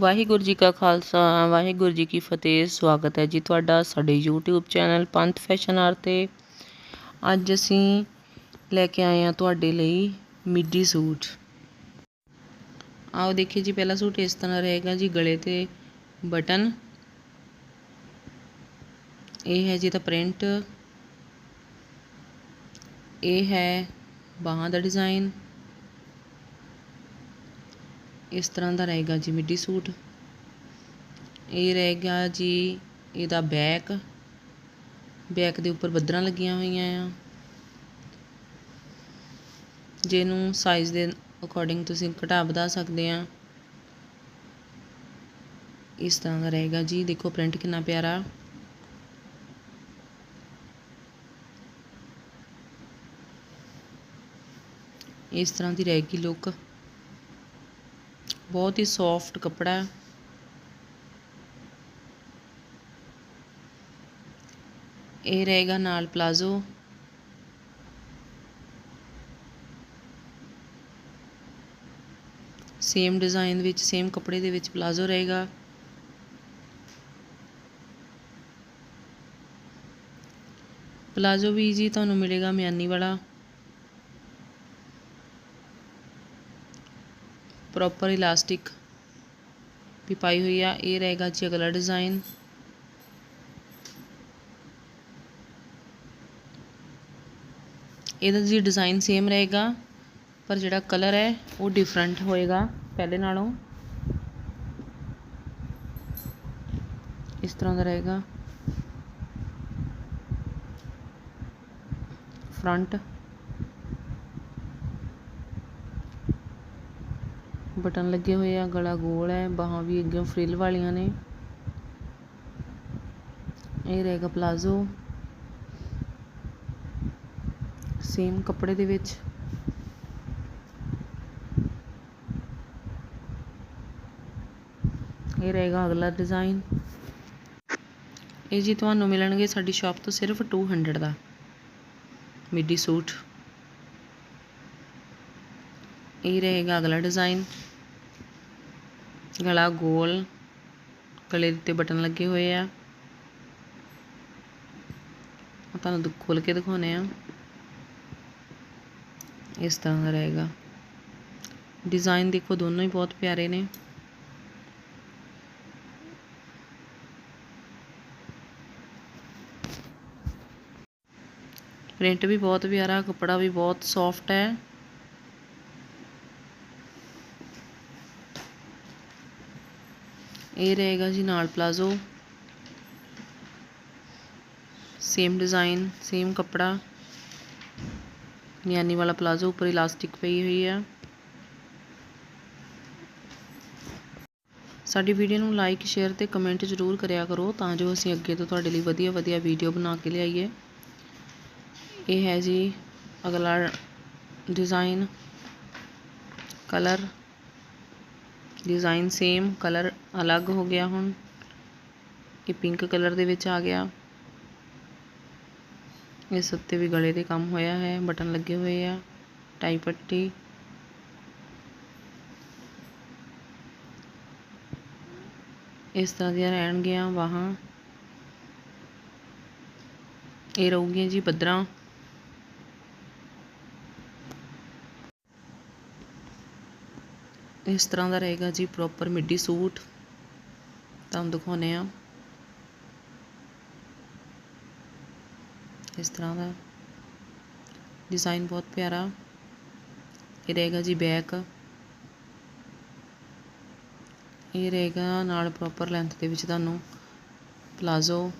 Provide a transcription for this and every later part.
ਵਾਹਿਗੁਰੂ ਜੀ ਕਾ ਖਾਲਸਾ, ਵਾਹਿਗੁਰੂ ਜੀ ਕੀ ਫਤਿਹ, ਸਵਾਗਤ ਹੈ ਜੀ ਤੁਹਾਡਾ ਸਾਡੇ YouTube ਚੈਨਲ ਪੰਥ ਫੈਸ਼ਨ ਆਰ ਤੇ। ਅੱਜ ਅਸੀਂ ਲੈ ਕੇ ਆਏ ਹਾਂ ਤੁਹਾਡੇ ਲਈ ਮਿੱਡੀ ਸੂਟ। ਆਓ ਦੇਖੀਏ ਜੀ, ਪਹਿਲਾ ਸੂਟ ਇਸ ਤਰ੍ਹਾਂ ਰਹੇਗਾ ਜੀ, ਗਲੇ ਤੇ ਬਟਨ। ਇਹ ਹੈ ਜੀ ਤਾਂ ਪ੍ਰਿੰਟ। ਇਹ ਹੈ ਬਾਹਾਂ ਦਾ ਡਿਜ਼ਾਈਨ ਇਸ ਤਰ੍ਹਾਂ ਦਾ ਰਹੇਗਾ ਜੀ ਮਿੱਡੀ ਸੂਟ। ਇਹ ਰਹੇਗਾ ਜੀ ਇਹਦਾ ਬੈਕ। ਬੈਕ ਦੇ ਉੱਪਰ ਬੱਦਰਾਂ ਲੱਗੀਆਂ ਹੋਈਆਂ ਆ। ਜਿਹਨੂੰ ਸਾਈਜ਼ ਦੇ ਅਕੋਰਡਿੰਗ ਤੁਸੀਂ ਘਟਾ ਵਧਾ ਸਕਦੇ ਆ। ਇਸ ਤਰ੍ਹਾਂ ਦਾ ਰਹੇਗਾ ਜੀ। ਦੇਖੋ ਪ੍ਰਿੰਟ ਕਿੰਨਾ ਪਿਆਰਾ। ਇਸ ਤਰ੍ਹਾਂ ਦੀ ਰਹੇਗੀ ਲੁੱਕ ਬਹੁਤ ਹੀ ਸੌਫਟ ਕੱਪੜਾ ਇਹ ਰਹੇਗਾ ਨਾਲ ਪਲਾਜ਼ੋ। ਸੇਮ ਡਿਜ਼ਾਈਨ ਵਿੱਚ, ਸੇਮ ਕੱਪੜੇ ਦੇ ਵਿੱਚ ਪਲਾਜ਼ੋ ਰਹੇਗਾ। ਪਲਾਜ਼ੋ ਵੀ ਜੀ ਤੁਹਾਨੂੰ ਮਿਲੇਗਾ ਮਿਆਨੀ ਵਾਲਾ। ਪ੍ਰੋਪਰ ਇਲਾਸਟਿਕ ਵੀ ਪਾਈ ਹੋਈ ਆ। ਇਹ ਰਹੇਗਾ ਜੀ ਅਗਲਾ ਡਿਜ਼ਾਈਨ ਇਹਦਾ ਜੀ ਡਿਜ਼ਾਈਨ ਸੇਮ ਰਹੇਗਾ, ਪਰ ਜਿਹੜਾ ਕਲਰ ਹੈ ਉਹ ਡਿਫਰੈਂਟ ਹੋਏਗਾ ਪਹਿਲੇ ਨਾਲੋਂ। ਇਸ ਤਰ੍ਹਾਂ ਦਾ ਰਹੇਗਾ। ਫਰੰਟ ਬਟਨ ਲੱਗੇ ਹੋਏ ਆ, ਗਲਾ ਗੋਲ ਹੈ, ਬਾਹਾਂ ਵੀ ਅੱਗੇ ਫਰਿੱਲ ਵਾਲੀਆਂ ਨੇ। ਇਹ ਰਹੇਗਾ ਪਲਾਜ਼ੋ। ਸੇਮ ਕੱਪੜੇ ਦੇ ਵਿੱਚ। ਇਹ ਰਹੇਗਾ ਅਗਲਾ ਡਿਜ਼ਾਈਨ। ਇਹ ਜੀ ਤੁਹਾਨੂੰ ਮਿਲਣਗੇ ਸਾਡੀ ਸ਼ਾਪ ਤੋਂ ਸਿਰਫ 200 ਦਾ। Midi suit. ਇਹ ਰਹੇਗਾ ਅਗਲਾ ਡਿਜ਼ਾਈਨ ਗਲਾ ਗੋਲ ਗਲੇ ਤੇ ਬਟਨ ਲੱਗੇ ਹੋਏ ਆ ਤੁਹਾਨੂੰ ਖੋਲ ਕੇ ਦਿਖਾਉਨੇ ਆ ਇਸ ਤਰ੍ਹਾਂ ਦਾ ਰਹੇਗਾ ਡਿਜ਼ਾਈਨ ਦੇਖੋ ਦੋਨੋਂ ਹੀ ਬਹੁਤ ਪਿਆਰੇ ਨੇ ਪ੍ਰਿੰਟ ਵੀ ਬਹੁਤ ਪਿਆਰਾ ਕੱਪੜਾ ਵੀ ਬਹੁਤ ਸੌਫਟ ਹੈ ਇਹ ਰਹੇਗਾ ਜੀ ਨਾਲ ਪਲਾਜ਼ੋ। ਸੇਮ ਡਿਜ਼ਾਈਨ ਸੇਮ ਕੱਪੜਾ। ਨਿਆਨੀ ਵਾਲਾ ਪਲਾਜ਼ੋ ਉੱਪਰ ਇਲਾਸਟਿਕ ਪਈ ਹੋਈ ਆ। ਸਾਡੀ ਵੀਡੀਓ ਨੂੰ ਲਾਈਕ ਸ਼ੇਅਰ ਤੇ ਕਮੈਂਟ ਜ਼ਰੂਰ ਕਰਿਆ ਕਰੋ ਤਾਂ ਜੋ ਅਸੀਂ ਅੱਗੇ ਤੋਂ ਤੁਹਾਡੇ ਲਈ ਵਧੀਆ ਵਧੀਆ ਵੀਡੀਓ ਬਣਾ ਕੇ ਲਿਆਈਏ। ਇਹ ਹੈ ਜੀ ਅਗਲਾ design colour design same colour ਅਲੱਗ ਹੋ ਗਿਆ ਹੁਣ। ਇਹ ਪਿੰਕ ਕਲਰ ਦੇ ਵਿੱਚ ਆ ਗਿਆ। ਇਸ ਉੱਤੇ ਵੀ ਗਲੇ ਦੇ ਕੰਮ ਹੋਇਆ ਹੈ, ਬਟਨ ਲੱਗੇ ਹੋਏ ਆ, ਟਾਈ ਪੱਟੀ। ਇਸ ਤਰ੍ਹਾਂ ਦੀਆਂ ਰਹਿਣਗੀਆਂ ਵਾਹਾਂ। ਇਹ ਰਹੂਗੀਆਂ ਜੀ ਪੱਧਰਾਂ। ਇਸ ਤਰ੍ਹਾਂ ਦਾ ਰਹੇਗਾ ਜੀ ਪ੍ਰੋਪਰ ਮਿੱਡੀ ਸੂਟ। ਤੁਹਾਨੂੰ ਦਿਖਾਉਨੇ ਆ ਇਸ ਤਰ੍ਹਾਂ ਦਾ ਡਿਜ਼ਾਈਨ ਬਹੁਤ ਪਿਆਰਾ। ਇਹ ਰਹੇਗਾ ਜੀ ਬੈਕ ਇਹ ਰਹੇਗਾ ਨਾਲ ਪ੍ਰੋਪਰ ਲੈਂਥ ਦੇ ਵਿੱਚ ਤੁਹਾਨੂੰ ਪਲਾਜ਼ੋ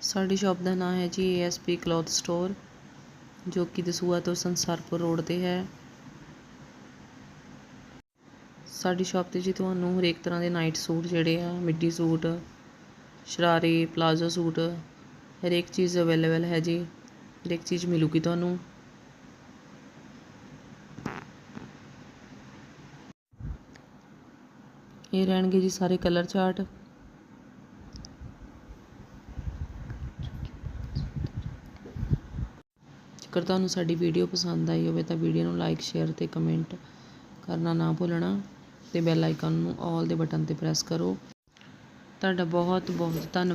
ਸਾਡੀ ਸ਼ਾਪ ਦਾ ਨਾਮ ਹੈ ਜੀ ਏਐਸਪੀ ਕਲੋਥ ਸਟੋਰ ਜੋ ਕਿ ਦਸੂਆ ਤੋਂ ਸੰਸਾਰਪੁਰ ਰੋਡ ਤੇ ਹੈ। ਸਾਡੀ ਸ਼ਾਪ ਤੇ ਜੀ ਤੁਹਾਨੂੰ ਹਰੇਕ ਤਰ੍ਹਾਂ ਦੇ ਨਾਈਟ ਸੂਟ ਜਿਹੜੇ ਆ, ਮਿੱਡੀ ਸੂਟ, ਸ਼ਰਾਰੇ, ਪਲਾਜ਼ੋ ਸੂਟ, ਹਰੇਕ ਚੀਜ਼ ਅਵੇਲੇਬਲ ਹੈ ਜੀ। ਹਰੇਕ ਚੀਜ਼ ਮਿਲੂਗੀ ਤੁਹਾਨੂੰ। ਇਹ ਰਹਿਣਗੇ ਜੀ ਸਾਰੇ ਕਲਰ ਚਾਰਟ। ਜੇਕਰ ਤੁਹਾਨੂੰ ਸਾਡੀ ਵੀਡੀਓ ਪਸੰਦ ਆਈ ਹੋਵੇ ਤਾਂ ਵੀਡੀਓ ਨੂੰ ਲਾਈਕ ਸ਼ੇਅਰ ਤੇ ਕਮੈਂਟ ਕਰਨਾ ਨਾ ਭੁੱਲਣਾ ਤੇ ਬੈਲ ਆਈਕਨ ਨੂੰ ਆਲ ਦੇ ਬਟਨ ਤੇ ਪ੍ਰੈਸ ਕਰੋ। ਤੁਹਾਡਾ ਬਹੁਤ ਬਹੁਤ ਧੰਨਵਾਦ।